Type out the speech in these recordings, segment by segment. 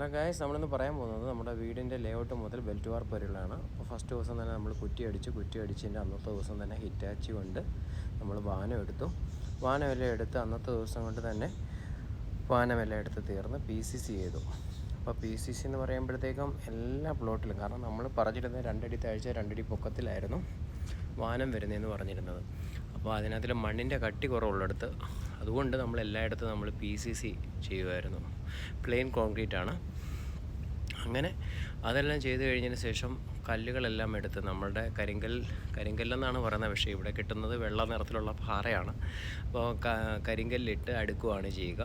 Hello guys നമ്മളിന്ന് പറയാൻ പോകുന്നത് നമ്മുടെ വീടിന്റെ ലേഔട്ട് മുതൽ ബെൽറ്റ് വാർപ്പ് വരെയുള്ളതാണ്. അപ്പോൾ ഫസ്റ്റ് ദിവസം തന്നെ നമ്മൾ കുറ്റി അടിച്ച് കുറ്റി അടിച്ചതിന്റെ അന്നത്തെ ദിവസം തന്നെ ഹിറ്റാച്ചി കൊണ്ട് നമ്മൾ വാനം എടുത്തു. വാനമെല്ലാം എടുത്ത് അന്നത്തെ ദിവസം കൊണ്ട് തന്നെ വാനമെല്ലാം എടുത്ത് തീർന്ന് പി സി സി ചെയ്തു. അപ്പോൾ പി സി സി എന്ന് പറയുമ്പോഴത്തേക്കും എല്ലാ പ്ലോട്ടിലും കാരണം നമ്മൾ പറഞ്ഞിരുന്നത് രണ്ടടി താഴ്ച രണ്ടടി പൊക്കത്തിലായിരുന്നു വാനം വരുന്നതെന്ന് പറഞ്ഞിരുന്നത്. അപ്പോൾ അതിനകത്തിൽ മണ്ണിന്റെ കട്ടി കുറവുള്ളിടത്ത് അതുകൊണ്ട് നമ്മൾ എല്ലായിടത്തും നമ്മൾ പി സി സി ചെയ്യുമായിരുന്നു പ്ലെയിൻ കോൺക്രീറ്റ് ആണ്. അങ്ങനെ അതെല്ലാം ചെയ്ത് കഴിഞ്ഞതിന് ശേഷം കല്ലുകളെല്ലാം എടുത്ത് നമ്മളുടെ കരിങ്കൽ കരിങ്കല്ലെന്നാണ് പറയുന്നത്. പക്ഷേ ഇവിടെ കിട്ടുന്നത് വെള്ള നിറത്തിലുള്ള പാറയാണ്. അപ്പോൾ കരിങ്കല്ലിട്ട് അടുക്കുകയാണ് ചെയ്യുക.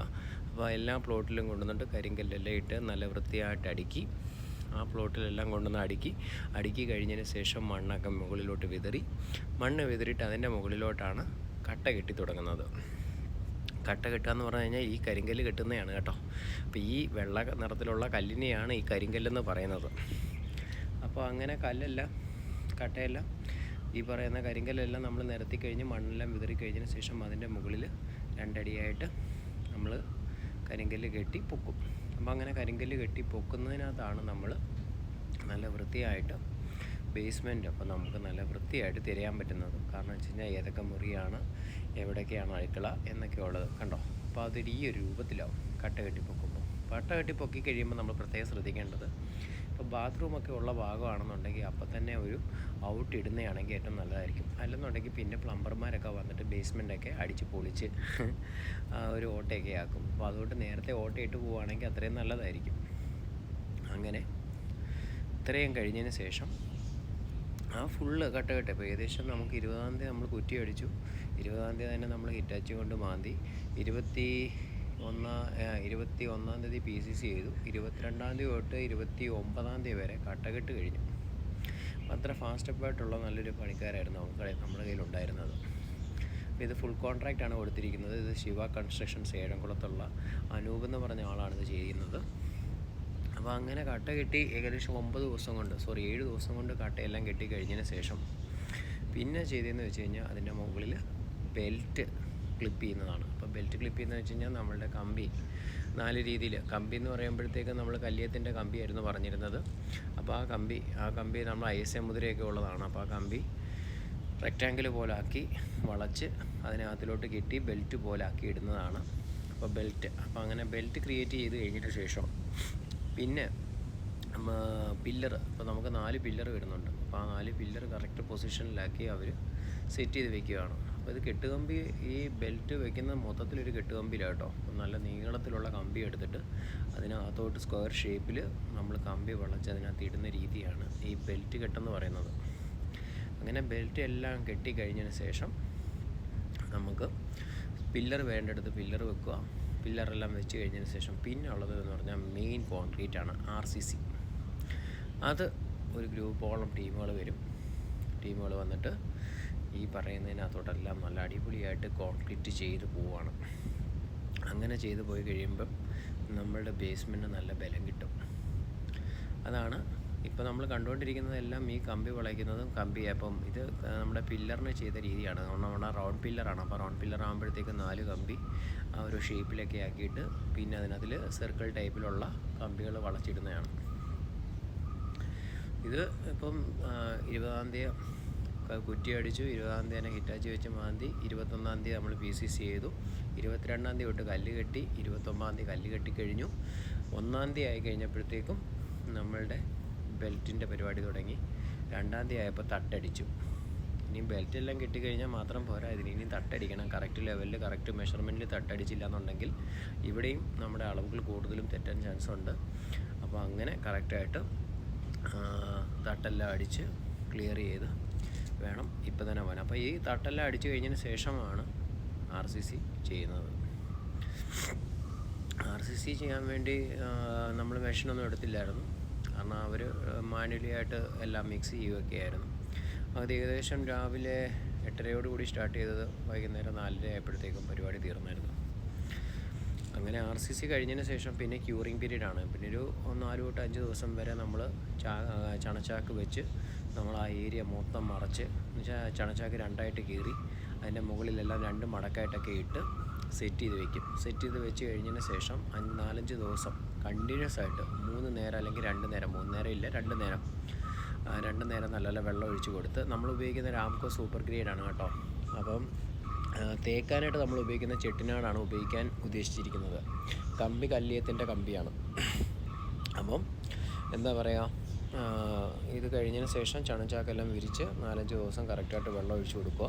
അപ്പോൾ എല്ലാ പ്ലോട്ടിലും കൊണ്ടുവന്നിട്ട് കരിങ്കല്ലെല്ലാം ഇട്ട് നല്ല വൃത്തിയായിട്ട് അടുക്കി ആ പ്ലോട്ടിലെല്ലാം കൊണ്ടുവന്ന് അടുക്കി അടുക്കി കഴിഞ്ഞതിന് ശേഷം മണ്ണൊക്കെ മുകളിലോട്ട് വിതറി. മണ്ണ് വിതറിയിട്ട് അതിന്റെ മുകളിലോട്ടാണ് കട്ട കെട്ടി തുടങ്ങുന്നത്. കട്ട കെട്ടുക എന്ന് പറഞ്ഞു കഴിഞ്ഞാൽ ഈ കരിങ്കല്ല് കെട്ടുന്നതാണ് കേട്ടോ. അപ്പോൾ ഈ വെള്ള നിറത്തിലുള്ള കല്ലിനെയാണ് ഈ കരിങ്കല്ലെന്ന് പറയുന്നത്. അപ്പോൾ അങ്ങനെ കല്ലെല്ലാം കട്ടയെല്ലാം ഈ പറയുന്ന കരിങ്കല്ലെല്ലാം നമ്മൾ നിരത്തി കഴിഞ്ഞ് മണ്ണെല്ലാം വിതറി കഴിഞ്ഞതിന് ശേഷം അതിന്റെ മുകളിൽ രണ്ടടിയായിട്ട് നമ്മൾ കരിങ്കല്ല് കെട്ടി പൊക്കും. അപ്പോൾ അങ്ങനെ കരിങ്കല്ല് കെട്ടി പൊക്കുന്നതിനകത്താണ് നമ്മൾ നല്ല വൃത്തിയായിട്ട് ബേസ്മെന്റ് അപ്പോൾ നമുക്ക് നല്ല വൃത്തിയായിട്ട് തിരയാൻ പറ്റുന്നത്. കാരണം വെച്ച് കഴിഞ്ഞാൽ ഏതൊക്കെ മുറിയാണ് എവിടെയൊക്കെയാണ് അഴുക്കള എന്നൊക്കെ ഉള്ളത് കണ്ടോ? അപ്പോൾ അതൊരു ഈ ഒരു രൂപത്തിലാവും കട്ട കെട്ടി പൊക്കുമ്പോൾ കട്ട കെട്ടി പൊക്കി കഴിയുമ്പോൾ നമ്മൾ പ്രത്യേകം ശ്രദ്ധിക്കേണ്ടത് ഇപ്പോൾ ബാത്റൂമൊക്കെ ഉള്ള ഭാഗമാണെന്നുണ്ടെങ്കിൽ അപ്പം തന്നെ ഒരു ഔട്ട് ഇടുന്നതാണെങ്കിൽ ഏറ്റവും നല്ലതായിരിക്കും. അല്ലെന്നുണ്ടെങ്കിൽ പിന്നെ പ്ലംബർമാരൊക്കെ വന്നിട്ട് ബേസ്മെന്റൊക്കെ അടിച്ച് പൊളിച്ച് ഒരു ഓട്ടയൊക്കെ ആക്കും. അപ്പോൾ അതുകൊണ്ട് നേരത്തെ ഓട്ട ഇട്ട് പോവുകയാണെങ്കിൽ അത്രയും നല്ലതായിരിക്കും. അങ്ങനെ ഇത്രയും കഴിഞ്ഞതിന് ശേഷം ആ ഫുള്ള് കട്ട കട്ട. ഇപ്പോൾ ഏകദേശം നമുക്ക് ഇരുപതാം തീയതി നമ്മൾ കുറ്റി അടിച്ചു. ഇരുപതാം തീയതി തന്നെ നമ്മൾ ഹിറ്റാച്ചി കൊണ്ട് മാന്തി. ഇരുപത്തി ഒന്നാം ഇരുപത്തി ഒന്നാം തീയതി പി സി സി ചെയ്തു. ഇരുപത്തിരണ്ടാം തീയതി തൊട്ട് ഇരുപത്തി ഒമ്പതാം തീയതി വരെ കട്ടകെട്ട് കഴിഞ്ഞു. അത്ര ഫാസ്റ്റ് അപ്പായിട്ടുള്ള നല്ലൊരു പണിക്കാരായിരുന്നു നമുക്ക് നമ്മുടെ കയ്യിലുണ്ടായിരുന്നത് ഇത് ഫുൾ കോൺട്രാക്റ്റാണ് കൊടുത്തിരിക്കുന്നത്. ഇത് ശിവ കൺസ്ട്രക്ഷൻസ് ഏഴംകുളത്തുള്ള അനൂപ് എന്ന് പറഞ്ഞ ആളാണ് ഇത് ചെയ്യുന്നത്. അപ്പോൾ അങ്ങനെ കട്ട കെട്ടി ഏകദേശം ഒമ്പത് ദിവസം കൊണ്ട് സോറി ഏഴ് ദിവസം കൊണ്ട് കട്ടയെല്ലാം കെട്ടി കഴിഞ്ഞതിന് ശേഷം പിന്നെ ചെയ്തതെന്ന് വെച്ച് കഴിഞ്ഞാൽ അതിന്റെ മുകളിൽ ബെൽറ്റ് ക്ലിപ്പ് ചെയ്യുന്നതാണ്. അപ്പോൾ ബെൽറ്റ് ക്ലിപ്പ് ചെയ്യുന്നത് വെച്ച് കഴിഞ്ഞാൽ നമ്മളുടെ കമ്പി നാല് രീതിയിൽ കമ്പി എന്ന് പറയുമ്പോഴത്തേക്ക് നമ്മൾ കല്യത്തിന്റെ കമ്പിയായിരുന്നു പറഞ്ഞിരുന്നത്. അപ്പോൾ ആ കമ്പി ആ കമ്പി നമ്മൾ ഐ എസ് എം മുദ്രയൊക്കെ ഉള്ളതാണ്. അപ്പോൾ ആ കമ്പി റെക്റ്റാങ്കിൾ പോലാക്കി വളച്ച് അതിനകത്തിലോട്ട് കെട്ടി ബെൽറ്റ് പോലാക്കി ഇടുന്നതാണ്. അപ്പോൾ ബെൽറ്റ് അപ്പോൾ അങ്ങനെ ബെൽറ്റ് ക്രിയേറ്റ് ചെയ്ത് കഴിഞ്ഞിട്ട് ശേഷം പിന്നെ പില്ലർ ഇപ്പോൾ നമുക്ക് നാല് പില്ലർ വരുന്നുണ്ട് അപ്പോൾ ആ നാല് പില്ലർ കറക്റ്റ് പൊസിഷനിലാക്കി അവർ സെറ്റ് ചെയ്ത് വെക്കുകയാണ്. അപ്പോൾ ഇത് കെട്ടുകമ്പി ഈ ബെൽറ്റ് വെക്കുന്ന മൊത്തത്തിലൊരു കെട്ടുകമ്പിയിലാണ് കേട്ടോ. അപ്പോൾ നല്ല നീളത്തിലുള്ള കമ്പി എടുത്തിട്ട് അതിനകത്തോട്ട് സ്ക്വയർ ഷേപ്പിൽ നമ്മൾ കമ്പി വളച്ച് അതിനകത്ത് ഇടുന്ന രീതിയാണ് ഈ ബെൽറ്റ് കെട്ടെന്ന് പറയുന്നത്. അങ്ങനെ ബെൽറ്റ് എല്ലാം കെട്ടി കഴിഞ്ഞതിന് ശേഷം നമുക്ക് പില്ലർ വേണ്ടടുത്ത് പില്ലർ വെക്കുക. പില്ലറെല്ലാം വെച്ച് കഴിഞ്ഞതിന് ശേഷം പിന്നെ ഉള്ളത് എന്ന് പറഞ്ഞാൽ മെയിൻ കോൺക്രീറ്റ് ആണ് ആർ സി സി അത് ഒരു ഗ്രൂപ്പോളം ടീമുകൾ വരും. ടീമുകൾ വന്നിട്ട് ഈ പറയുന്നതിനകത്തോട്ടെല്ലാം നല്ല അടിപൊളിയായിട്ട് കോൺക്രീറ്റ് ചെയ്ത് പോവാണ്. അങ്ങനെ ചെയ്ത് പോയി കഴിയുമ്പം നമ്മളുടെ ബേസ്മെന്റ് നല്ല ബലം കിട്ടും. അതാണ് ഇപ്പോൾ നമ്മൾ കണ്ടുകൊണ്ടിരിക്കുന്നതെല്ലാം ഈ കമ്പി വളയ്ക്കുന്നതും കമ്പി അപ്പം ഇത് നമ്മുടെ പില്ലറിന് ചെയ്ത രീതിയാണ്. നമ്മുടെ റൗണ്ട് പില്ലറാണ്. അപ്പോൾ റൗണ്ട് പില്ലർ ആകുമ്പോഴത്തേക്ക് നാല് കമ്പി ആ ഒരു ഷേപ്പിലൊക്കെ ആക്കിയിട്ട് പിന്നെ അതിനതിൽ സർക്കിൾ ടൈപ്പിലുള്ള കമ്പികൾ വളച്ചിടുന്നതാണ്. ഇത് ഇപ്പം ഇരുപതാം തീയതി കുറ്റി അടിച്ചു. ഇരുപതാം തീയതി ഹിറ്റാച്ചി വെച്ച് മാന്തി. ഇരുപത്തൊന്നാം തീയതി നമ്മൾ പി സി സി ചെയ്തു. ഇരുപത്തിരണ്ടാം തീയതി തൊട്ട് കല്ല് കെട്ടി ഇരുപത്തൊമ്പതാം തീയതി കല്ല് കെട്ടിക്കഴിഞ്ഞു. ഒന്നാം തീയതി ആയി കഴിഞ്ഞപ്പോഴത്തേക്കും നമ്മളുടെ ബെൽറ്റിന്റെ പരിപാടി തുടങ്ങി. രണ്ടാം തീയതി ആയപ്പോൾ തട്ടടിച്ചു. ഇനി ബെൽറ്റ് എല്ലാം കിട്ടിക്കഴിഞ്ഞാൽ മാത്രം പോരാ. ഇതിന് ഇനി തട്ടടിക്കണം. കറക്റ്റ് ലെവലിൽ കറക്റ്റ് മെഷർമെന്റിൽ തട്ടടിച്ചില്ല എന്നുണ്ടെങ്കിൽ ഇവിടെയും നമ്മുടെ അളവുകൾ കൂടുതലും തെറ്റാൻ ചാൻസ് ഉണ്ട്. അപ്പോൾ അങ്ങനെ കറക്റ്റായിട്ട് തട്ടെല്ലാം അടിച്ച് ക്ലിയർ ചെയ്ത് വേണം ഇപ്പം തന്നെ പോകാൻ. അപ്പോൾ ഈ തട്ടെല്ലാം അടിച്ചു കഴിഞ്ഞതിന് ശേഷമാണ് ആർ സി സി ചെയ്യുന്നത്. ആർ സി സി ചെയ്യാൻ വേണ്ടി നമ്മൾ മെഷീനൊന്നും എടുത്തില്ലായിരുന്നു. കാരണം അവർ മാനുവലി ആയിട്ട് എല്ലാം മിക്സ് ചെയ്യുകയൊക്കെ ആയിരുന്നു. അത് ഏകദേശം രാവിലെ എട്ടരയോട് കൂടി സ്റ്റാർട്ട് ചെയ്തത് വൈകുന്നേരം നാലര ആയപ്പോഴത്തേക്കും പരിപാടി തീർന്നായിരുന്നു. അങ്ങനെ ആർ സി സി കഴിഞ്ഞതിന് ശേഷം പിന്നെ ക്യൂറിങ് പീരീഡ് ആണ്. പിന്നെ ഒരു നാല് തൊട്ട് അഞ്ച് ദിവസം വരെ നമ്മൾ ചണച്ചാക്ക് വെച്ച് നമ്മൾ ആ ഏരിയ മൊത്തം മറച്ച് എന്നുവെച്ചാൽ ചണച്ചാക്ക് രണ്ടായിട്ട് കീറി അതിന്റെ മുകളിലെല്ലാം രണ്ട് മടക്കായിട്ടൊക്കെ ഇട്ട് സെറ്റ് ചെയ്ത് വെക്കും. സെറ്റ് ചെയ്ത് വെച്ച് കഴിഞ്ഞതിന് ശേഷം നാലഞ്ച് ദിവസം കണ്ടിന്യൂസ് ആയിട്ട് മൂന്ന് നേരം അല്ലെങ്കിൽ രണ്ട് നേരം മൂന്ന് നേരം ഇല്ല രണ്ട് നേരം. രണ്ട് നേരം നല്ല നല്ല വെള്ളം ഒഴിച്ച് കൊടുത്ത് നമ്മൾ ഉപയോഗിക്കുന്ന രാംകോ സൂപ്പർ ഗ്രേഡാണ് കേട്ടോ. അപ്പം തേക്കാനായിട്ട് നമ്മൾ ഉപയോഗിക്കുന്ന ചെട്ടിനാടാണ് ഉപയോഗിക്കാൻ ഉദ്ദേശിച്ചിരിക്കുന്നത്. കമ്പി കല്ലിയത്തിന്റെ കമ്പിയാണ്. അപ്പം എന്താ പറയുക ഇത് കഴിഞ്ഞതിന് ശേഷം ചണച്ചാക്കെല്ലാം വിരിച്ച് നാലഞ്ച് ദിവസം കറക്റ്റായിട്ട് വെള്ളം ഒഴിച്ച് കൊടുക്കുക.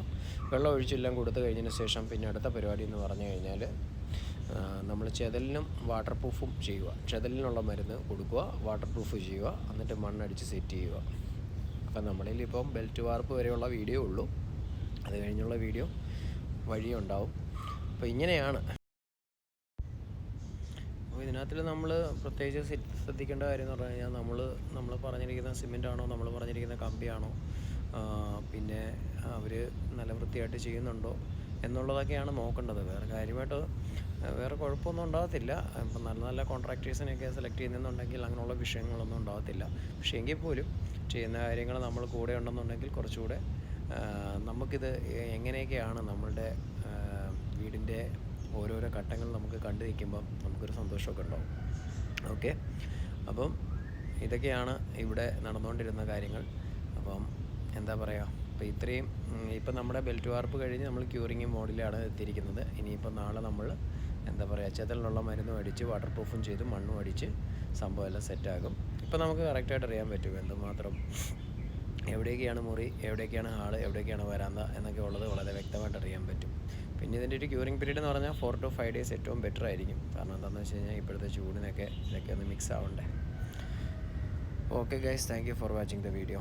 വെള്ളം ഒഴിച്ചെല്ലാം കൊടുത്തു കഴിഞ്ഞതിന് ശേഷം പിന്നെ അടുത്ത പരിപാടി എന്ന് പറഞ്ഞു കഴിഞ്ഞാൽ നമ്മൾ ചെതലിനും വാട്ടർ പ്രൂഫും ചെയ്യുക. ചെതലിനുള്ള മരുന്ന് കൊടുക്കുക വാട്ടർ പ്രൂഫ് ചെയ്യുക എന്നിട്ട് മണ്ണടിച്ച് സെറ്റ് ചെയ്യുക. അപ്പം നമ്മളിൽ ഇപ്പം ബെൽറ്റ് വാർപ്പ് വരെയുള്ള വീഡിയോ ഉള്ളൂ. അത് കഴിഞ്ഞുള്ള വീഡിയോ വഴിയുണ്ടാവും. അപ്പോൾ ഇങ്ങനെയാണ്. അപ്പോൾ ഇതിനകത്തിൽ നമ്മൾ പ്രത്യേകിച്ച് ശ്രദ്ധിക്കേണ്ട കാര്യം എന്ന് പറഞ്ഞു കഴിഞ്ഞാൽ നമ്മൾ നമ്മൾ പറഞ്ഞിരിക്കുന്ന സിമെന്റ് ആണോ നമ്മൾ പറഞ്ഞിരിക്കുന്ന കമ്പിയാണോ പിന്നെ അവർ നല്ല വൃത്തിയായിട്ട് ചെയ്യുന്നുണ്ടോ എന്നുള്ളതൊക്കെയാണ് നോക്കേണ്ടത്. വേറെ കാര്യമായിട്ട് വേറെ കുഴപ്പമൊന്നും ഉണ്ടാകത്തില്ല. ഇപ്പം നല്ല നല്ല കോൺട്രാക്ടേഴ്സിനെയൊക്കെ സെലക്ട് ചെയ്യുന്നുണ്ടെങ്കിൽ അങ്ങനെയുള്ള വിഷയങ്ങളൊന്നും ഉണ്ടാകത്തില്ല. പക്ഷേ എങ്കിൽ പോലും ചെയ്യുന്ന കാര്യങ്ങൾ നമ്മൾ കൂടെ ഉണ്ടെന്നുണ്ടെങ്കിൽ കുറച്ചുകൂടെ നമുക്കിത് എങ്ങനെയൊക്കെയാണ് നമ്മളുടെ വീടിന്റെ ഓരോരോ ഘട്ടങ്ങൾ നമുക്ക് കണ്ടു നിൽക്കുമ്പം നമുക്കൊരു സന്തോഷമൊക്കെ ഉണ്ടാവും. ഓക്കെ അപ്പം ഇതൊക്കെയാണ് ഇവിടെ നടന്നുകൊണ്ടിരുന്ന കാര്യങ്ങൾ. അപ്പം എന്താ പറയുക അപ്പോൾ ഇത്രയും ഇപ്പം നമ്മുടെ ബെൽറ്റ് വാർപ്പ് കഴിഞ്ഞ് നമ്മൾ ക്യൂറിങ് മോഡിലാണ് എത്തിയിരിക്കുന്നത്. ഇനിയിപ്പോൾ നാളെ നമ്മൾ എന്താ പറയുക ചെതലിനുള്ള മരുന്നും അടിച്ച് വാട്ടർ പ്രൂഫും ചെയ്ത് മണ്ണും അടിച്ച് സംഭവം എല്ലാം സെറ്റാകും ഇപ്പം നമുക്ക് കറക്റ്റായിട്ട് അറിയാൻ പറ്റും എന്തുമാത്രം എവിടെയൊക്കെയാണ് മുറി എവിടെയൊക്കെയാണ് ഹാൾ എവിടെയൊക്കെയാണ് വരാന്ത എന്നൊക്കെ ഉള്ളത് വളരെ വ്യക്തമായിട്ട് അറിയാൻ പറ്റും. പിന്നെ ഇതിന്റെ ഒരു ക്യൂറിങ് പീരീഡ് എന്ന് പറഞ്ഞാൽ ഫോർ ടു ഫൈവ് ഡേയ്സ് ഏറ്റവും ബെറ്റർ ആയിരിക്കും. കാരണം എന്താണെന്ന് വെച്ച് കഴിഞ്ഞാൽ ഇപ്പോഴത്തെ ചൂടിനൊക്കെ ഇതൊക്കെ ഒന്ന് മിക്സ് ആവണ്ടേ. Okay guys thank you for watching the video